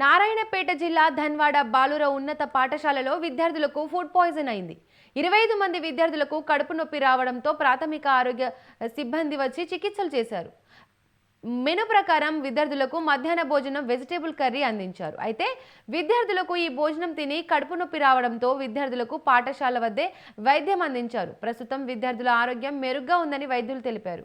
నారాయణపేట జిల్లా ధన్వాడ బాలుర ఉన్నత పాఠశాలలో విద్యార్థులకు ఫుడ్ పాయిజన్ అయింది. ఇరవై ఐదు మంది విద్యార్థులకు కడుపు నొప్పి రావడంతో ప్రాథమిక ఆరోగ్య సిబ్బంది వచ్చి చికిత్సలు చేశారు. మెను ప్రకారం విద్యార్థులకు మధ్యాహ్న భోజనం వెజిటేబుల్ కర్రీ అందించారు. అయితే విద్యార్థులకు ఈ భోజనం తిని కడుపు నొప్పి రావడంతో విద్యార్థులకు పాఠశాల వద్దే వైద్యం అందించారు. ప్రస్తుతం విద్యార్థుల ఆరోగ్యం మెరుగ్గా ఉందని వైద్యులు తెలిపారు.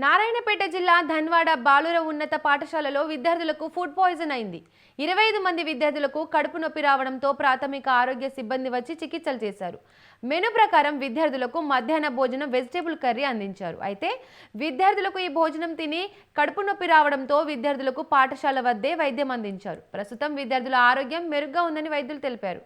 నారాయణపేట జిల్లా ధన్వాడ బాలుర ఉన్నత పాఠశాలలో విద్యార్థులకు ఫుడ్ పాయిజన్ అయింది. ఇరవై ఐదు మంది విద్యార్థులకు కడుపు నొప్పి రావడంతో ప్రాథమిక ఆరోగ్య సిబ్బంది వచ్చి చికిత్సలు చేశారు. మెను ప్రకారం విద్యార్థులకు మధ్యాహ్న భోజనం వెజిటేబుల్ కర్రీ అందించారు. అయితే విద్యార్థులకు ఈ భోజనం తిని కడుపు నొప్పి రావడంతో విద్యార్థులకు పాఠశాల వద్దే వైద్యం అందించారు. ప్రస్తుతం విద్యార్థుల ఆరోగ్యం మెరుగ్గా ఉందని వైద్యులు తెలిపారు.